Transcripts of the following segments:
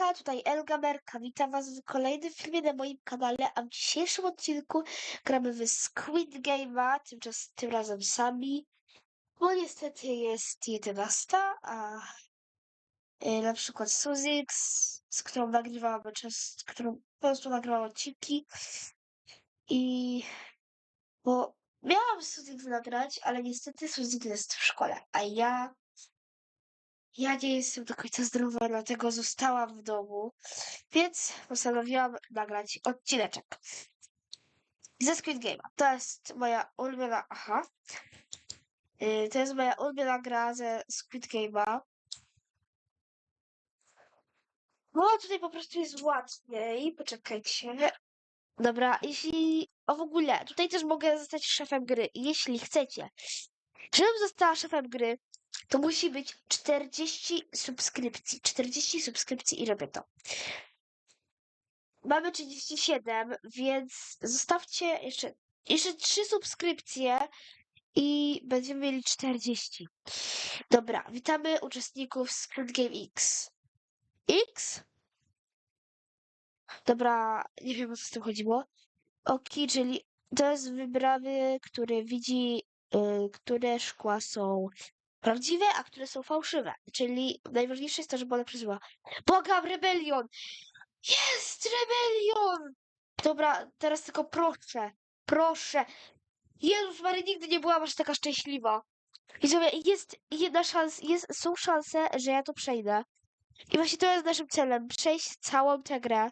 Tutaj Elgamerka. Witam was w kolejnym filmie na moim kanale, a w dzisiejszym odcinku gramy w Squid Game'a, tymczas tym razem sami. Bo niestety jest 11, a y, na przykład Suzix, z którą nagrywałam z którą po prostu nagrałam odcinki. I bo miałam Suzix nagrać, ale niestety Suzix jest w szkole, a ja ja nie jestem do końca zdrowa, dlatego zostałam w domu, więc postanowiłam nagrać odcineczek ze Squid Game'a. To jest moja ulubiona, aha, Yy, to jest moja ulubiona gra ze Squid Game'a. No, tutaj po prostu jest łatwiej, poczekajcie. Dobra, jeśli, o w ogóle, tutaj też mogę zostać szefem gry, jeśli chcecie. Żebym została szefem gry, to musi być 40 subskrypcji. 40 subskrypcji i robię to. Mamy 37, więc zostawcie jeszcze, jeszcze 3 subskrypcje i będziemy mieli 40. Dobra, witamy uczestników Squid Game X. X? Dobra, nie wiem o co z tym chodziło. Oki, czyli to jest wybrany, który widzi, y, które szkła są prawdziwe, a które są fałszywe. Czyli najważniejsze jest to, żeby ona przeżyła. Błagam, rebelion! Jest rebelion! Dobra, teraz tylko proszę, proszę. Jezus Mary, nigdy nie byłam aż taka szczęśliwa. I sobie jest jedna szansa, jest, są szanse, że ja to przejdę. I właśnie to jest naszym celem, przejść całą tę grę.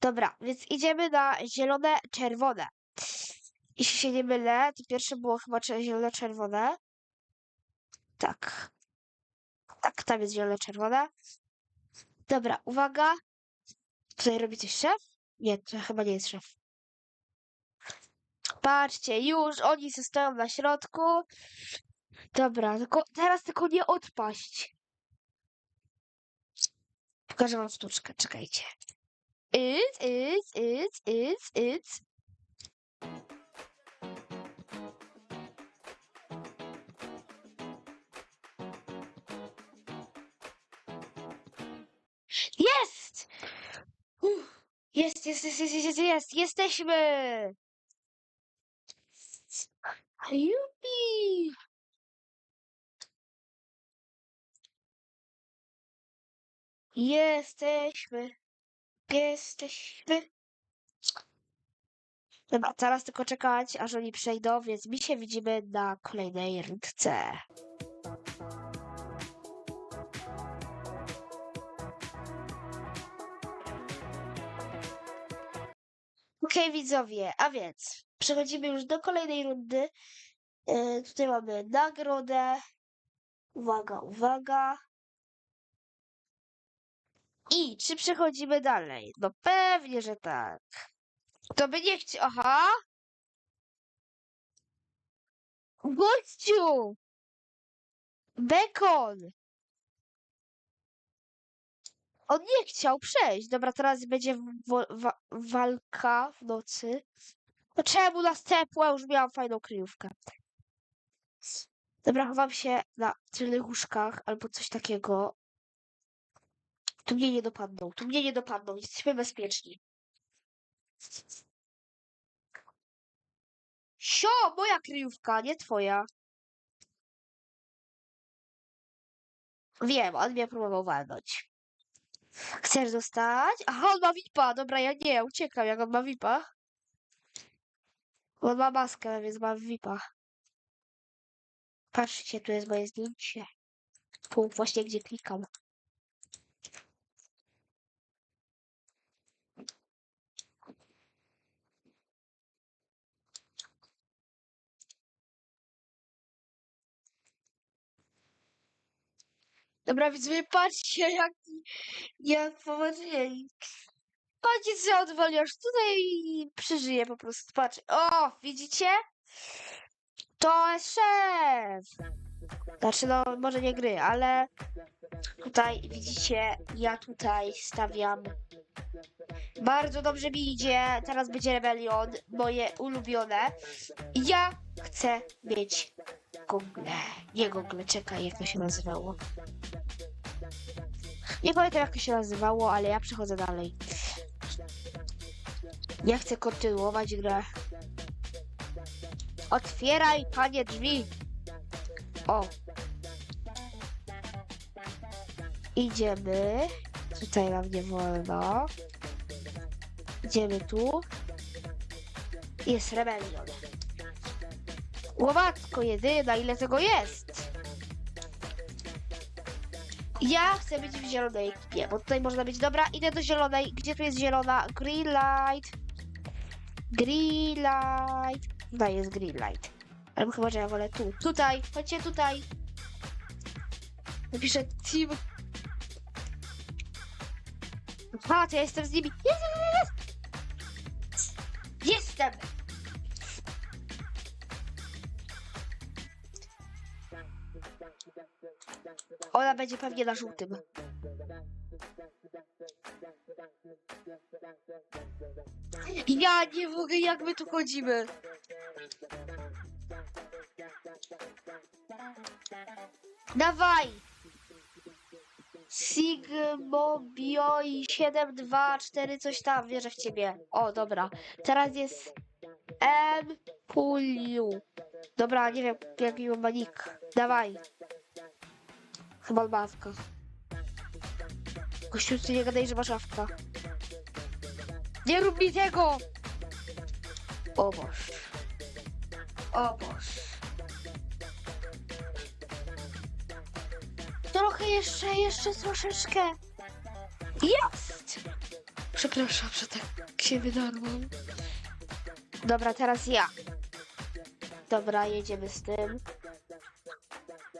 Dobra, więc idziemy na zielone, czerwone. Jeśli się nie mylę, to pierwsze było chyba cze- zielone-czerwone. Tak. Tak, tam jest zielone-czerwone. Dobra, uwaga. Tutaj robi coś szef? Nie, to chyba nie jest szef. Patrzcie, już oni się stoją na środku. Dobra, tylko teraz tylko nie odpaść. Pokażę wam sztuczkę, czekajcie. It's, it's, it's, it's, it's. Jest, jest, jest, jest, jest, jest, jesteśmy! Jupi! Jesteśmy, jesteśmy. Dobra, teraz tylko czekać, aż oni przejdą, więc mi się widzimy na kolejnej rundce. Okej, widzowie, a więc przechodzimy już do kolejnej rundy. E, tutaj mamy nagrodę. Uwaga, uwaga. I czy przechodzimy dalej? No pewnie, że tak. To by nie chciał. Aha! Gościu! Bekon! On nie chciał przejść. Dobra, teraz będzie wo- wa- walka w nocy. No czemu następła? Już miałam fajną kryjówkę. Dobra, chowam się na tylnych łóżkach albo coś takiego. Tu mnie nie dopadną, tu mnie nie dopadną, jesteśmy bezpieczni. Sio, moja kryjówka, nie twoja. Wiem, on mnie próbował walnąć. Chcesz zostać? Aha, on ma VIPa. Dobra, ja nie, uciekam, jak on ma VIPa. On ma maskę, więc ma VIPa. Patrzcie, tu jest moje zdjęcie. Tu, właśnie gdzie klikam. Dobra, wy patrzcie, jaki, jak powodzili. Patrzcie, co odwalisz tutaj i przeżyje po prostu. Patrz. O, widzicie? To jest szef! Znaczy, no, może nie gry, ale tutaj widzicie, ja tutaj stawiam. Bardzo dobrze mi idzie. Teraz będzie rebelion, moje ulubione. Ja chcę mieć Google. Nie Google, czekaj, jak to się nazywało. Nie pamiętam jak to się nazywało, ale ja przechodzę dalej. Ja chcę kontynuować grę. Otwieraj, panie, drzwi. O. Idziemy. Tutaj nam nie wolno. Idziemy tu. Jest rebelion. Łowatko jedyna, ile tego jest? Ja chcę być w zielonej ekipie, bo tutaj można być. Dobra, idę do zielonej. Gdzie tu jest zielona? Green light. Green light. No jest green light. Ale chyba, że ja wolę tu. Tutaj, chodźcie tutaj. Napiszę team. A, to ja jestem z nimi. Jest, jest, jest. Jestem! Ona będzie pewnie na żółtym. Ja nie mogę, jak my tu chodzimy. Dawaj! Sigmo Bioi 724 coś tam, wierzę w ciebie. O, dobra. Teraz jest M Puliu. Dobra, nie wiem jaki ma nick. Dawaj. Chyba mawka. Gościu, ty nie gadaj, że masz awka. Nie rób mi tego! O Boż. O Boż. Trochę jeszcze, jeszcze troszeczkę. Jest! Przepraszam, że tak się wydarłam. Dobra, teraz ja. Dobra, jedziemy z tym.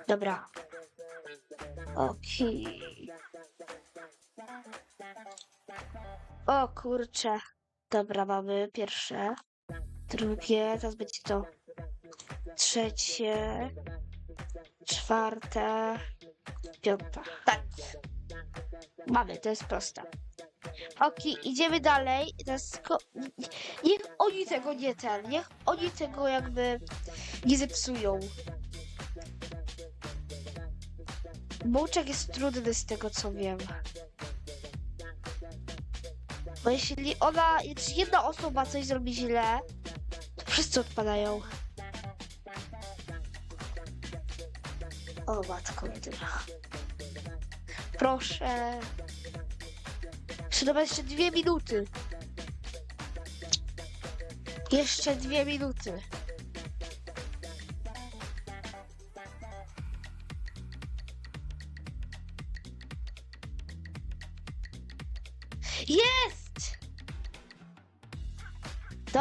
Dobra. Okej. O kurczę. Dobra, mamy pierwsze. Drugie, teraz będzie to trzecie, czwarte, piąte. Tak. Mamy, to jest proste. Okej, idziemy dalej. Teraz niech oni tego nie ten, niech oni tego jakby nie zepsują. Bułczek jest trudny z tego co wiem. Bo jeśli ona, jeśli jedna osoba coś zrobi źle, to wszyscy odpadają. O matko jedyna. Proszę. Dobra, jeszcze dwie minuty. Jeszcze dwie minuty.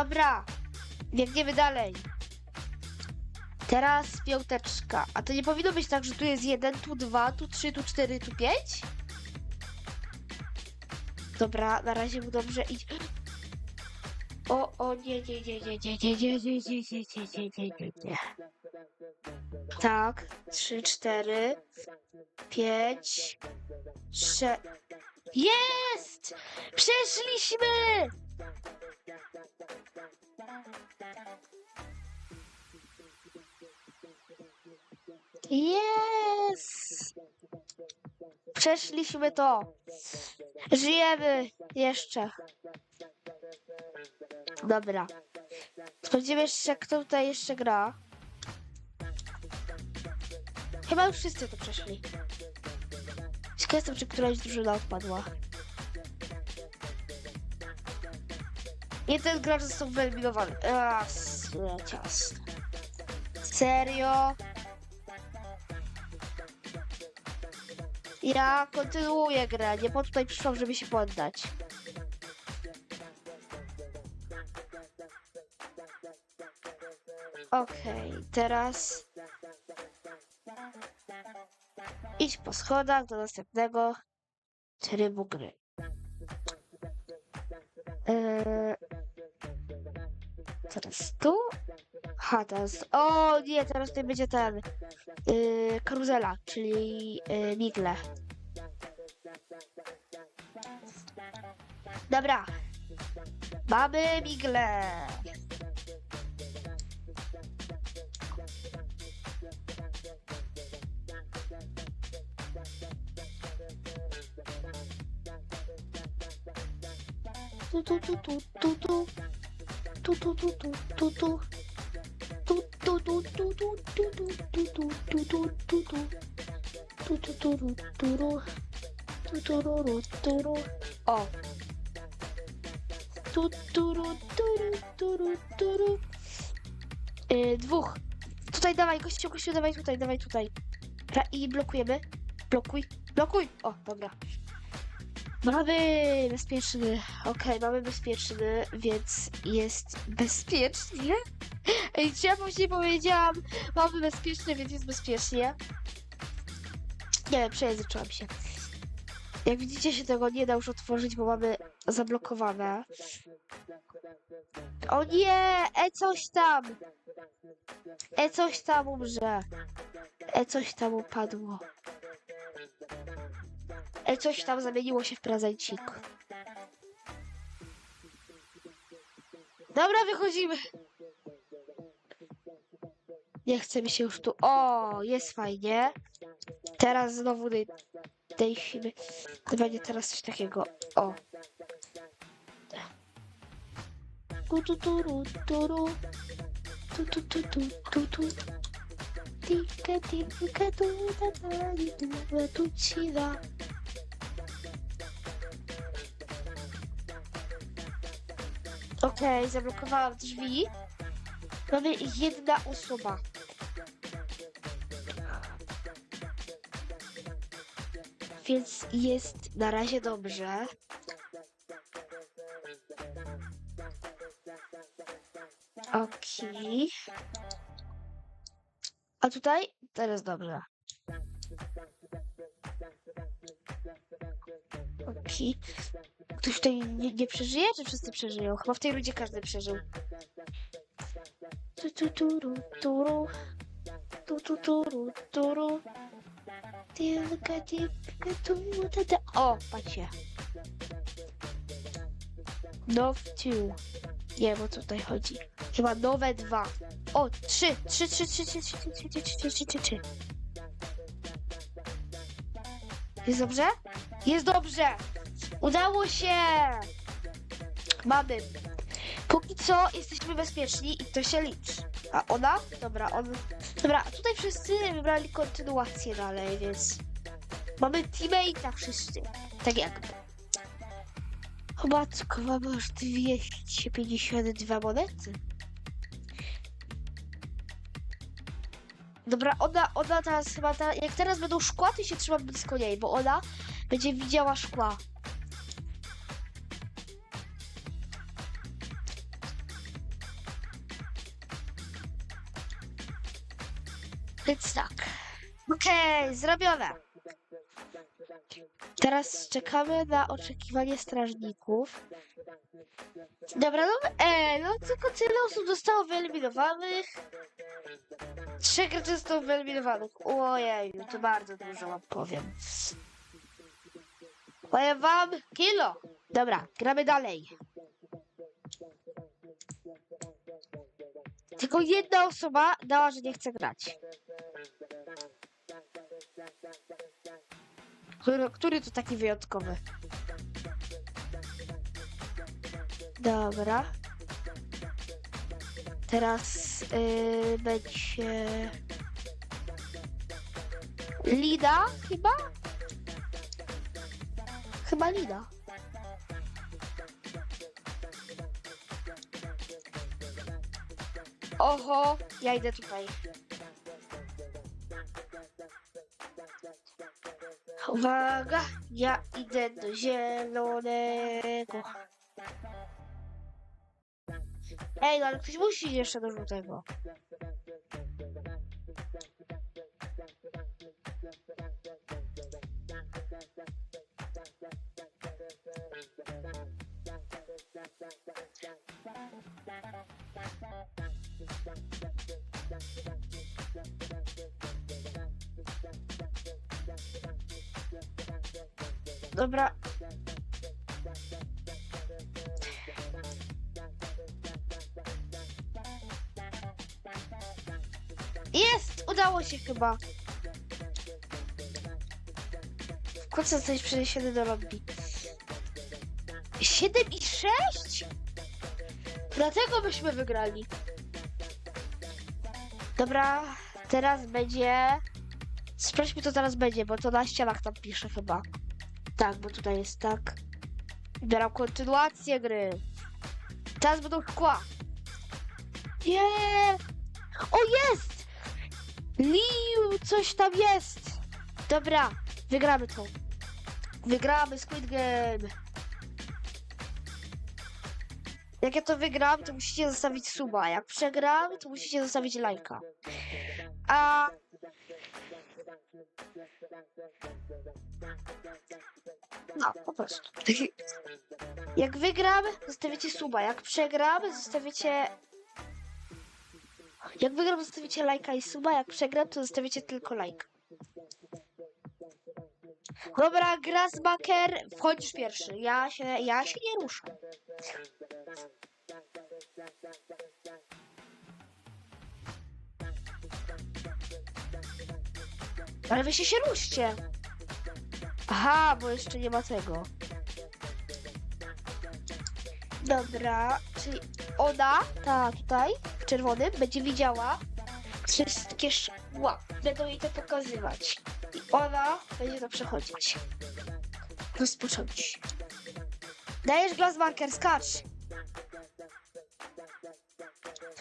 Dobra, biegniemy dalej. Teraz piąteczka. A to nie powinno być tak, że tu jest jeden, tu dwa, tu trzy, tu cztery, tu pięć? Dobra, na razie mu dobrze idź. O, o, nie, nie, nie, nie, nie, nie, nie, nie, nie, nie, nie, nie, nie, nie, nie. Tak, trzy, cztery, pięć, sze... Jest! Przeszliśmy! Jest! Przeszliśmy to. Żyjemy jeszcze. Dobra. Sprawdzimy jeszcze, kto tutaj jeszcze gra. Chyba już wszyscy to przeszli. Ciekaw jestem, czy któraś drużyna odpadła. Jeden gracz został wyeliminowany. A, ciasne. Serio? Ja kontynuuję grę, nie po tutaj przyszłam, żeby się poddać. Okej, teraz idź po schodach do następnego trybu gry. Eee, teraz tu. Ha, teraz. O nie, teraz tutaj będzie ten. Yy, karuzela, czyli yy, Nigle. Dobra. Mamy migle. Tu, tu, tu, tu, tu, tu. Tu, tu, tu, tu, tu, tu. Tu, tu, tu, tu, tu, tu, tu, tu, tu, tu, tu, tu, tu. Tu, tu, tu, ru, tu, ru. Tu, tu, ru, ru, tu, ru. O. Tu, tu, ru, tu, ru, tu, ru, tu, ru. Yy, dwóch. Tutaj dawaj, gościu, gościu, dawaj tutaj, dawaj tutaj. Ra- I blokujemy. Blokuj, blokuj. O, dobra. Mamy bezpieczny. Okej, mamy bezpieczny, więc jest bezpiecznie. Ej, czy ja później powiedziałam, mamy bezpieczny, więc jest bezpiecznie. Nie wiem, przejęzyczyłam się. Jak widzicie, się tego nie da już otworzyć, bo mamy zablokowane. O nie! E coś tam! E coś tam umrze. E coś tam upadło. E coś tam zamieniło się w prezencik. Dobra, wychodzimy. Nie chce mi się już tu. O, jest fajnie. Teraz znowu dej, dejśmy. To będzie teraz coś takiego. O. Tu tu tu tu ru. Tu tu tu tu tu tu. Tika tika tu da tu da tu ci da. Okej, zablokowałam drzwi. Mamy jedna osoba. Więc jest na razie dobrze. Okej. A tutaj? Teraz dobrze. Okej. Ktoś tutaj nie, nie przeżyje, czy wszyscy przeżyją? Chyba w tej rundzie każdy przeżył. Tu, tu, turu, turu. Tu, tu, turu. Tylko tylko tu, ta, ta. O, patrzcie. Now two. Nie wiem o co tutaj chodzi. Chyba nowe dwa. O, trzy, trzy, trzy, trzy, trzy, trzy, trzy, trzy, trzy, trzy, trzy, trzy. Jest dobrze? Jest dobrze! Udało się! Mamy. Póki co jesteśmy bezpieczni i to się liczy. A ona? Dobra, on. Dobra, tutaj wszyscy wybrali kontynuację dalej, więc. Mamy teammate'a wszyscy. Tak jakby. O matko, mamy aż 252 monety. Dobra, ona, ona teraz chyba, ta, jak teraz będą szkła, to się trzymam blisko niej, bo ona będzie widziała szkła. Więc tak. Okej, zrobione. Teraz czekamy na oczekiwanie strażników. Dobra, no, e, no tylko tyle osób zostało wyeliminowanych. Trzech graczy zostało wyeliminowanych. Ojej, to bardzo dużo wam powiem. Powiem wam kilo. Dobra, gramy dalej. Tylko jedna osoba dała, że nie chce grać. Który, który to taki wyjątkowy? Dobra. Teraz yy, będzie... Lida chyba? Chyba Lida. Oho, ja idę tutaj. Uwaga, ja idę do zielonego. Ej, no ale ktoś musi jeszcze do żółtego. Dobra. Jest! Udało się chyba. W końcu zostać przeniesiony do lobby. 7 i 6? Dlatego byśmy wygrali. Dobra, teraz będzie... Sprawdźmy, co teraz będzie, bo to na ścianach tam pisze chyba. Tak, bo tutaj jest tak. Wybieram kontynuację gry. Teraz będą szkła. Nie! O, jest! Liu, coś tam jest! Dobra, wygramy to. Wygramy Squid Game. Jak ja to wygram, to musicie zostawić suba. Jak przegram, to musicie zostawić lajka. A... No, po prostu. Jak wygram, zostawicie suba. Jak przegram, zostawicie... Jak wygram, zostawicie lajka i suba. Jak przegram, to zostawicie tylko lajka. Dobra, Grasbaker, wchodzisz pierwszy. Ja się, ja się nie ruszam. Ale wy się się ruszcie. Aha, bo jeszcze nie ma tego. Dobra, czyli ona, ta tutaj, w czerwonym, będzie widziała wszystkie szkła. Będą jej to pokazywać. I ona będzie to przechodzić. Rozpocząć. Dajesz glass marker, skacz.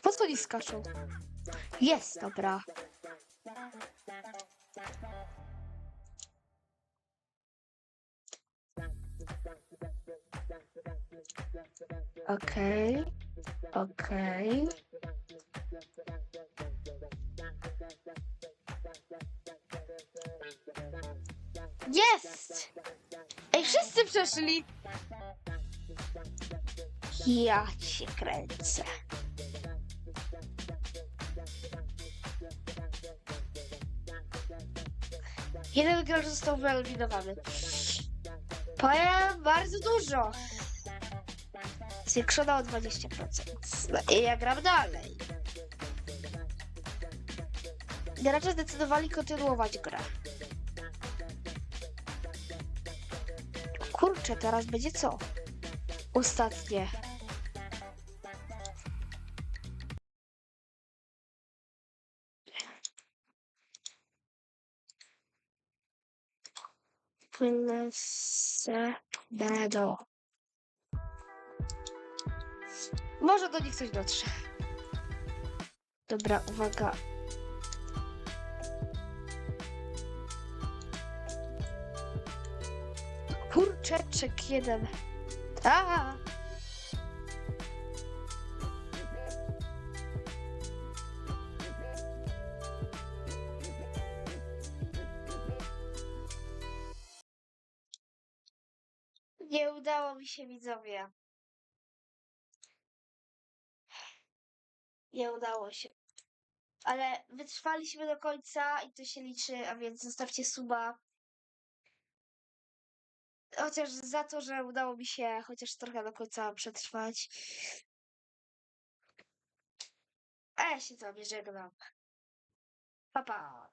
Po co oni skaczą? Jest, dobra. Okej, okej. Jest! Ej, wszyscy przeszli! Ja cię kręcę. Jeden gracz został wyeliminowany. Powiem bardzo dużo. Zwiększona o 20%. No i ja gram dalej. Gracze zdecydowali kontynuować grę. Kurczę, teraz będzie co? Ostatnie. Płynę do. Może do nich coś dotrze. Dobra, uwaga. Kurczeczek jeden. A! Nie udało mi się widzowie. Nie udało się. Ale wytrwaliśmy do końca i to się liczy, a więc zostawcie suba. Chociaż za to, że udało mi się chociaż trochę do końca przetrwać. A ja się z wami żegnam. Pa, pa.